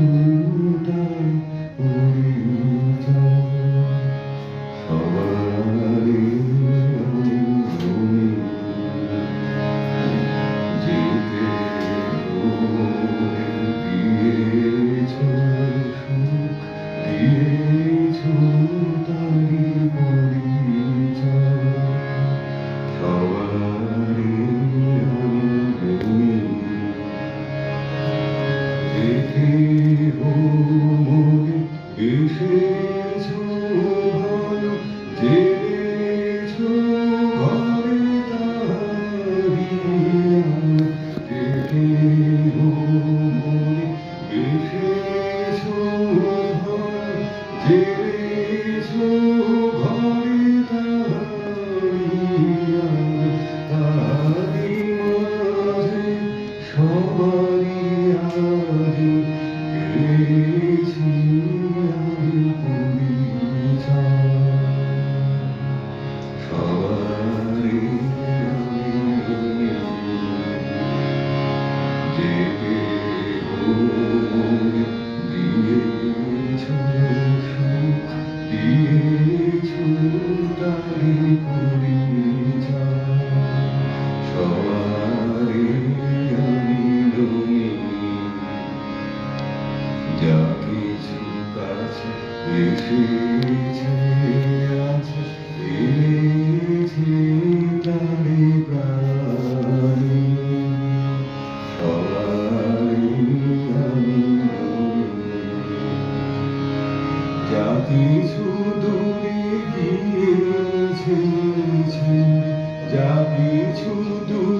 Mm-hmm. como কিছু দূরে গিয়েছে যা কিছু দূরে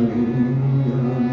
Hallelujah.